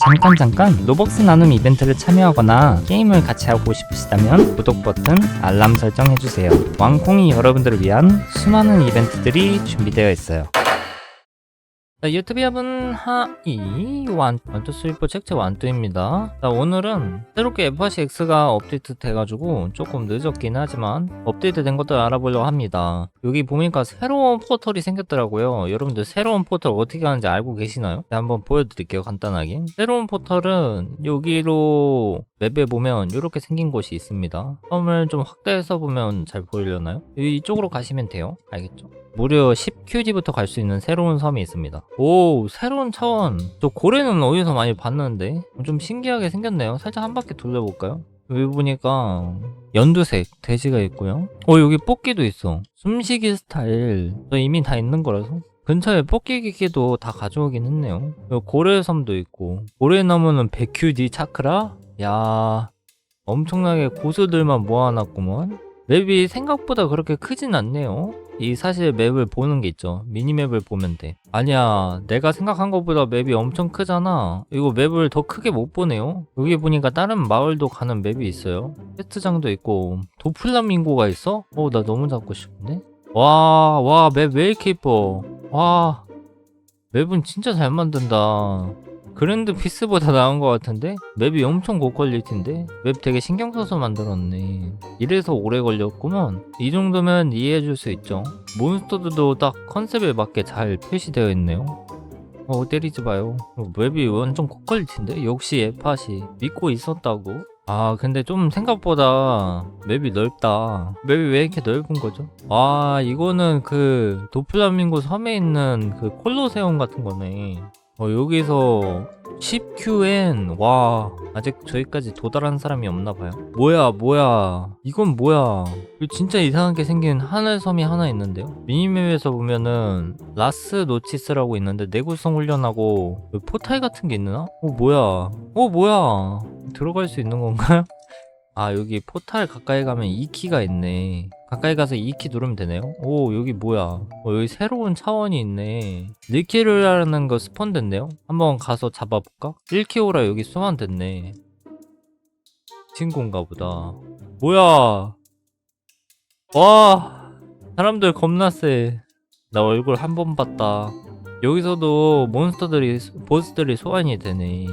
잠깐 잠깐 로벅스 나눔 이벤트를 참여하거나 게임을 같이 하고 싶으시다면 구독 버튼, 알람 설정 해주세요. 왕콩이 여러분들을 위한 수많은 이벤트들이 준비되어 있어요. 자, 유튜브 여러분 하이 완 완투 스위퍼 책체 완투입니다. 자, 오늘은 새롭게 F8X가 업데이트 돼가지고 조금 늦었긴 하지만 업데이트 된 것들 알아보려고 합니다. 여기 보니까 새로운 포털이 생겼더라고요. 여러분들 새로운 포털 어떻게 하는지 알고 계시나요? 네, 한번 보여드릴게요 간단하게. 새로운 포털은 여기로 맵에 보면 이렇게 생긴 곳이 있습니다. 섬을 좀 확대해서 보면 잘 보이려나요? 이쪽으로 가시면 돼요. 알겠죠? 무려 10QG부터 갈 수 있는 새로운 섬이 있습니다. 오, 새로운 차원. 저 고래는 어디서 많이 봤는데? 좀 신기하게 생겼네요. 살짝 한 바퀴 돌려볼까요? 여기 보니까 연두색 돼지가 있고요. 어, 여기 뽑기도 있어. 숨쉬기 스타일. 저 이미 다 있는 거라서. 근처에 뽑기 기기도 다 가져오긴 했네요. 고래섬도 있고. 고래나무는 100QD 차크라? 야, 엄청나게 고수들만 모아놨구먼. 맵이 생각보다 그렇게 크진 않네요. 이 사실 맵을 보는 게 있죠. 미니맵을 보면 돼. 아니야, 내가 생각한 것보다 맵이 엄청 크잖아. 이거 맵을 더 크게 못 보네요. 여기 보니까 다른 마을도 가는 맵이 있어요. 테스트장도 있고, 도플라밍고가 있어? 어, 나 너무 잡고 싶은데? 와, 와, 맵 왜 이렇게 이뻐. 와, 맵은 진짜 잘 만든다. 그랜드 피스보다 나은 것 같은데? 맵이 엄청 고퀄리티인데? 맵 되게 신경 써서 만들었네. 이래서 오래 걸렸구먼. 이 정도면 이해해줄 수 있죠. 몬스터들도 딱 컨셉에 맞게 잘 표시되어 있네요. 어, 때리지 마요. 어, 맵이 완전 고퀄리티인데? 역시 에팟이 믿고 있었다고? 아, 근데 좀 생각보다 맵이 넓다. 맵이 왜 이렇게 넓은 거죠? 아, 이거는 그 도플라밍고 섬에 있는 그 콜로세움 같은 거네. 어, 여기서 10QN 와 아직 저기까지 도달한 사람이 없나 봐요. 뭐야 뭐야. 이건 뭐야. 진짜 이상하게 생긴 하늘섬이 하나 있는데요? 미니맵에서 보면은 라스 노치스라고 있는데 내구성 훈련하고 여기 포탈 같은 게 있나? 어 뭐야. 어 뭐야. 들어갈 수 있는 건가요? 아 여기 포탈 가까이 가면 2키가 있네. 가까이 가서 2키 누르면 되네요? 오 여기 뭐야? 어, 여기 새로운 차원이 있네. 리키르라는 거 스폰 됐네요? 한번 가서 잡아볼까? 1키오라 여기 소환 됐네. 친구인가 보다. 뭐야? 와 사람들 겁나 세나 얼굴 한 번 봤다. 여기서도 몬스터들이 보스들이 소환이 되네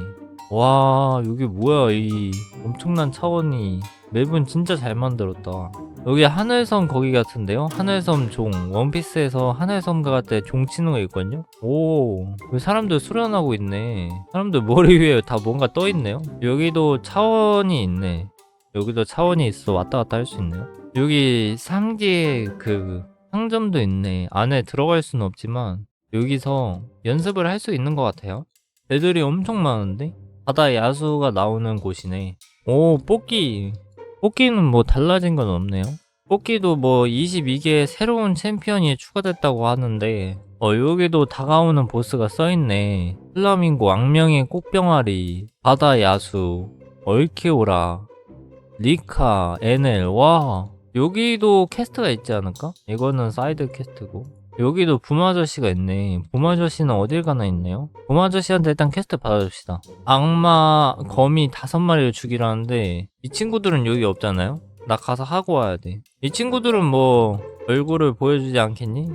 와 여기 뭐야 이 엄청난 차원이. 맵은 진짜 잘 만들었다. 여기 하늘섬 거기 같은데요? 하늘섬 종 원피스에서 하늘섬 갈 때 종 치는 거 있거든요? 오 사람들 수련하고 있네. 사람들 머리 위에 다 뭔가 떠 있네요? 여기도 차원이 있네. 여기도 차원이 있어. 왔다 갔다 할 수 있네요. 여기 상기에 그 상점도 있네. 안에 들어갈 수는 없지만 여기서 연습을 할 수 있는 것 같아요. 애들이 엄청 많은데 바다 야수가 나오는 곳이네. 오, 뽑기. 뽑기는 뭐 달라진 건 없네요. 뽑기도 뭐 22개 새로운 챔피언이 추가됐다고 하는데, 어, 여기도 다가오는 보스가 써있네. 플라밍고, 악명의 꽃병아리, 바다 야수, 얼키오라, 리카, 에넬, 와. 여기도 캐스트가 있지 않을까? 이거는 사이드 캐스트고. 여기도 붐아저씨가 있네. 붐아저씨는 어딜 가나 있네요. 붐아저씨한테 일단 퀘스트 받아줍시다. 악마 거미 다섯 마리를 죽이라는데 이 친구들은 여기 없잖아요. 나 가서 하고 와야 돼. 이 친구들은 뭐 얼굴을 보여주지 않겠니?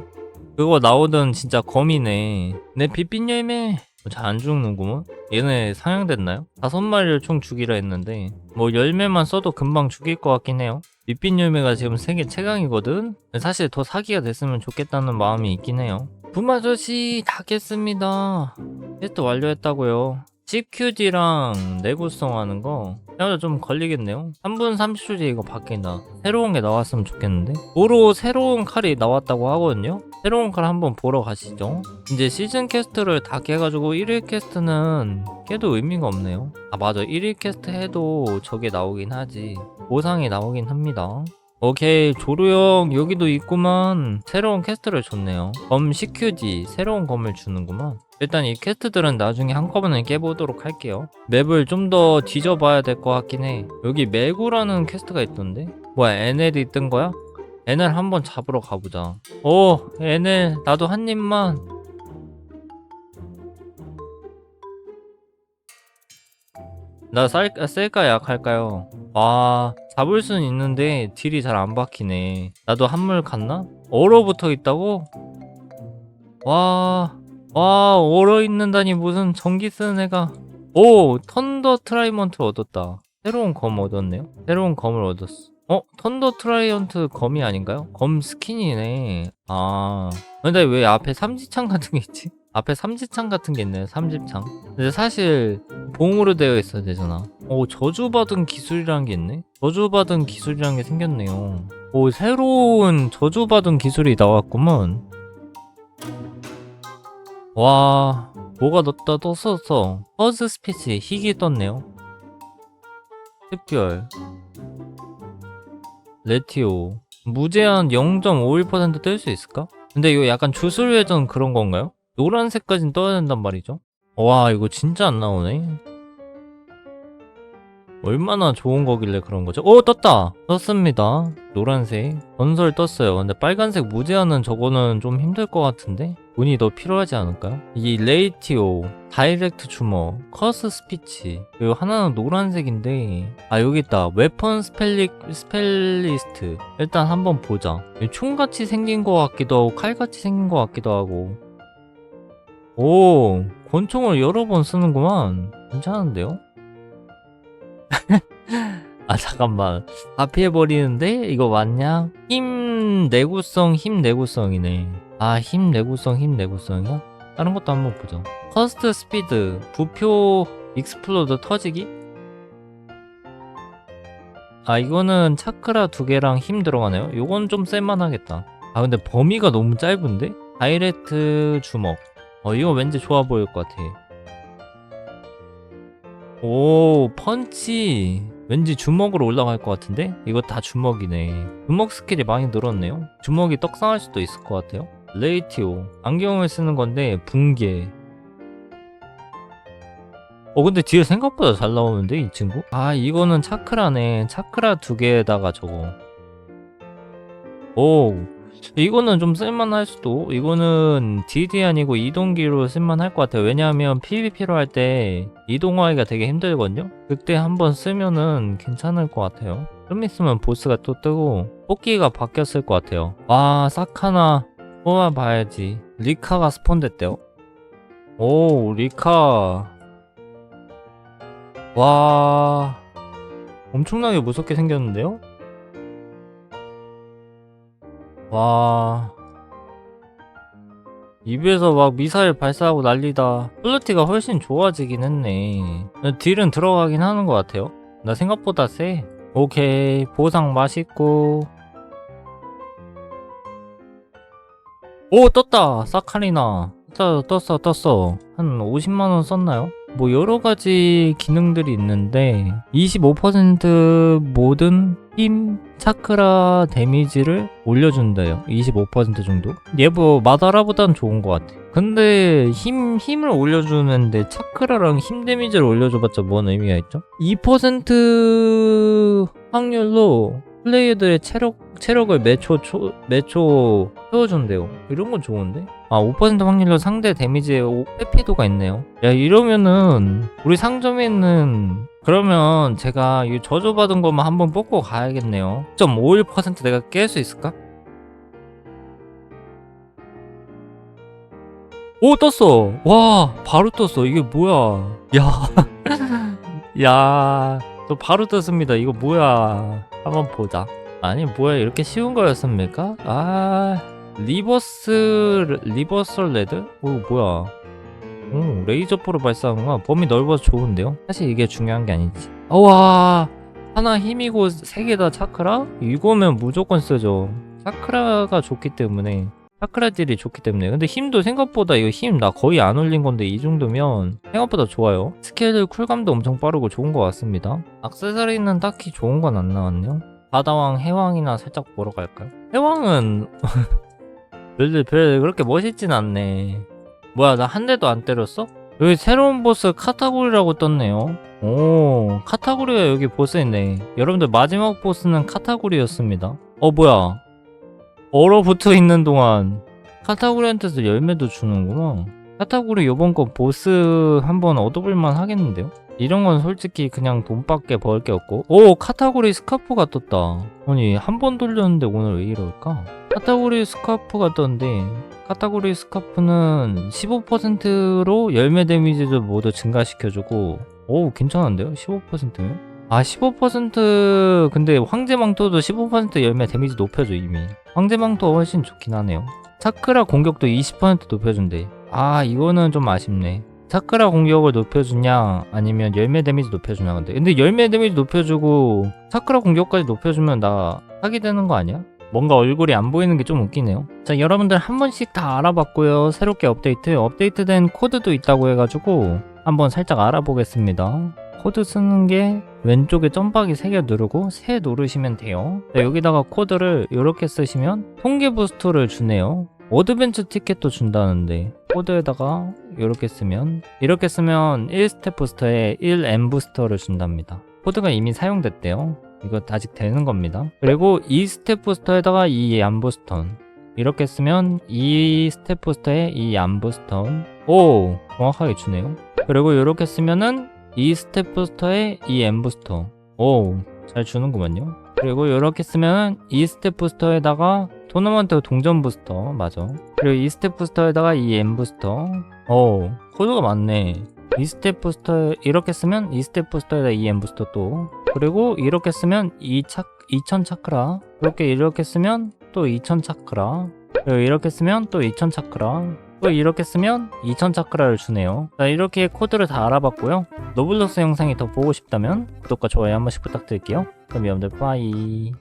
그거 나오던 진짜 거미네. 내 빛빛 열매. 잘 안 죽는구먼. 얘네 상향됐나요? 다섯 마리를 총 죽이라 했는데 뭐 열매만 써도 금방 죽일 것 같긴 해요. 빛빛 열매가 지금 세계 최강이거든? 사실 더 사기가 됐으면 좋겠다는 마음이 있긴 해요. 붐아저씨 다 깼습니다. 테스트 완료했다고요. 10QD랑 내구성 하는 거 생각보다 좀 걸리겠네요 3분 30초 뒤에 이거 바뀐다 새로운 게 나왔으면 좋겠는데 도로 새로운 칼이 나왔다고 하거든요 새로운 칼 한번 보러 가시죠. 이제 시즌 캐스트를 다 깨가지고 1일 캐스트는 깨도 의미가 없네요. 아 맞아. 1일 캐스트 해도 저게 나오긴 하지. 보상이 나오긴 합니다. 오케이. 조루형 여기도 있구만. 새로운 캐스트를 줬네요. 검 CQD 새로운 검을 주는구만. 일단 이 캐스트들은 나중에 한꺼번에 깨보도록 할게요. 맵을 좀 더 뒤져봐야 될 것 같긴 해. 여기 메구라는 캐스트가 있던데? 뭐야 NL이 뜬 거야? NL 한번 잡으러 가보자. 오 NL 나도 한 입만. 나 쌀, 셀까 약할까요? 와 잡을 수는 있는데 딜이 잘 안 박히네. 나도 한물 갔나? 얼어붙어 있다고? 와... 와 얼어 있는다니 무슨 전기 쓰는 애가. 오 턴더 트라이먼트 얻었다. 새로운 검 얻었네요. 새로운 검을 얻었어 어? 턴더 트라이언트 검이 아닌가요? 검 스킨이네. 아. 근데 왜 앞에 삼지창 같은 게 있지? 앞에 삼지창 같은 게 있네 삼지창. 근데 사실 봉으로 되어 있어야 되잖아. 오 저주받은 기술이라는 게 있네? 저주받은 기술이라는 게 생겼네요. 오 새로운 저주받은 기술이 나왔구먼. 와 뭐가 넣다 떴었어. 퍼즈 스피치 희귀 떴네요. 습별 레티오. 무제한 0.51%뜰 수 있을까? 근데 이거 약간 주술 회전 그런 건가요? 노란색까진 떠야 된단 말이죠? 와 이거 진짜 안 나오네. 얼마나 좋은 거길래 그런 거죠? 오 떴다! 떴습니다. 노란색. 건설 떴어요. 근데 빨간색 무제한은 저거는 좀 힘들 것 같은데 운이 더 필요하지 않을까요? 이 레이티오 다이렉트 주먹 커스 스피치. 그리고 하나는 노란색인데 아 여기 있다. 웨펀 스펠리, 스펠리스트. 일단 한번 보자. 총같이 생긴 것 같기도 하고 칼같이 생긴 것 같기도 하고. 오 권총을 여러 번 쓰는구만. 괜찮은데요? 아 잠깐만. 다 피해버리는데? 이거 맞냐? 힘 내구성 힘 내구성이네 아 힘 내구성 힘 내구성이야? 다른 것도 한번 보자 커스트 스피드 부표 익스플로드 터지기? 아 이거는 차크라 두 개랑 힘 들어가네요. 요건 좀 쓸만하겠다. 아 근데 범위가 너무 짧은데? 다이렉트 주먹. 어 이거 왠지 좋아 보일 것 같아. 오 펀치. 왠지 주먹으로 올라갈 것 같은데? 이거 다 주먹이네. 주먹 스킬이 많이 늘었네요. 주먹이 떡상할 수도 있을 것 같아요 레이티오. 안경을 쓰는 건데 붕괴. 어 근데 뒤에 생각보다 잘 나오는데 이 친구? 아 이거는 차크라네. 차크라 두 개에다가 저거. 오 이거는 좀 쓸만할 수도. 이거는 DD 아니고 이동기로 쓸만할 것 같아요. 왜냐하면 PVP로 할 때 이동하기가 되게 힘들거든요? 그때 한번 쓰면은 괜찮을 것 같아요. 좀 있으면 보스가 또 뜨고 뽑기가 바뀌었을 것 같아요. 와 사카나 뽑아봐야지. 리카가 스폰 됐대요. 오 리카. 와 엄청나게 무섭게 생겼는데요? 와. 입에서 막 미사일 발사하고 난리다. 플루티가 훨씬 좋아지긴 했네. 딜은 들어가긴 하는 것 같아요. 나 생각보다 세. 오케이 보상 맛있고 오 떴다. 사카리나. 떴어 떴어 떴어. 한 50만원 썼나요? 뭐 여러가지 기능들이 있는데 25% 모든 힘 차크라 데미지를 올려준대요. 25% 정도? 얘 뭐 마다라보단 좋은 것 같아. 근데 힘, 힘을 올려주는데 차크라랑 힘 데미지를 올려줘봤자 뭔 의미가 있죠? 2% 확률로 플레이어들의 체력, 체력을 매초, 초, 매초 채워준대요. 이런 건 좋은데? 아, 5% 확률로 상대 데미지에 오- 회피도가 있네요. 야, 이러면은, 우리 상점에 있는, 그러면 제가 이 저주받은 것만 한번 뽑고 가야겠네요. 0.51% 내가 깰 수 있을까? 오, 떴어! 와, 바로 떴어. 이게 뭐야. 야. 야. 또 바로 떴습니다. 이거 뭐야. 한번 보자. 아니 뭐야 이렇게 쉬운 거였습니까? 아 리버스 리버설 레드? 오 뭐야? 오 레이저포로 발사하는구나. 범위 넓어서 좋은데요? 사실 이게 중요한 게 아니지. 와 하나 힘이고 세 개 다 차크라? 이거면 무조건 쓰죠. 차크라가 좋기 때문에 차크라 딜이 좋기 때문에. 근데 힘도 생각보다 이거 힘 나 거의 안 올린 건데 이 정도면 생각보다 좋아요. 스케일 쿨감도 엄청 빠르고 좋은 것 같습니다. 악세사리는 딱히 좋은 건 안 나왔네요. 바다왕 해왕이나 살짝 보러 갈까요? 해왕은 별, 별 그렇게 멋있진 않네. 뭐야 나 한 대도 안 때렸어? 여기 새로운 보스 카타고리라고 떴네요. 오 카타고리가 여기 보스 있네. 여러분들 마지막 보스는 카타고리였습니다. 어 뭐야 얼어붙어 있는 동안 카타고리한테서 열매도 주는구나 카타고리 요번 거 보스 한번 얻어볼만 하겠는데요? 이런 건 솔직히 그냥 돈밖에 벌 게 없고 오 카타고리 스카프가 떴다 아니 한 번 돌렸는데 오늘 왜 이럴까? 카타고리 스카프가 떴는데 카타고리 스카프는 15%로 열매 데미지도 모두 증가시켜주고 오 괜찮은데요? 15%면? 아 15% 근데 황제망토도 15% 열매 데미지 높여줘 이미. 황제망토가 훨씬 좋긴 하네요. 차크라 공격도 20% 높여준대. 아 이거는 좀 아쉽네. 차크라 공격을 높여주냐 아니면 열매 데미지 높여주냐 근데. 근데 열매 데미지 높여주고 차크라 공격까지 높여주면 나 사기 되는 거 아니야? 뭔가 얼굴이 안 보이는 게 좀 웃기네요. 자 여러분들 한 번씩 다 알아봤고요. 새롭게 업데이트 업데이트된 코드도 있다고 해가지고 한번 살짝 알아보겠습니다 코드 쓰는 게 왼쪽에 점박이 3개 누르고 세 누르시면 돼요. 자, 여기다가 코드를 이렇게 쓰시면 통계 부스터를 주네요. 어드벤처 티켓도 준다는데 코드에다가 이렇게 쓰면 이렇게 쓰면 1스텝 부스터에 1M 부스터를 준답니다. 코드가 이미 사용됐대요. 이거 아직 되는 겁니다. 그리고 2스텝 부스터에다가 2M 부스터 이렇게 쓰면 2스텝 부스터에 2M 부스터 오 정확하게 주네요. 그리고 이렇게 쓰면은 2스텝 부스터에 2M 부스터. 오 잘 주는구만요. 그리고 이렇게 쓰면 2스텝 부스터에다가 토너먼트 동전 부스터 맞아. 그리고 2스텝 부스터에다가 2M 부스터. 오 코드가 많네. 2스텝 부스터 이렇게 쓰면 2스텝 부스터에다 2M 부스터 또. 그리고 이렇게 쓰면 2차, 2000 차크라. 이렇게 이렇게 쓰면 또 2000 차크라. 그리고 이렇게 쓰면 또 2000 차크라 또 이렇게 쓰면 2000 차크라를 주네요. 자 이렇게 코드를 다 알아봤고요. 노블러스 영상이 더 보고 싶다면 구독과 좋아요 한 번씩 부탁드릴게요. 그럼 여러분들 빠이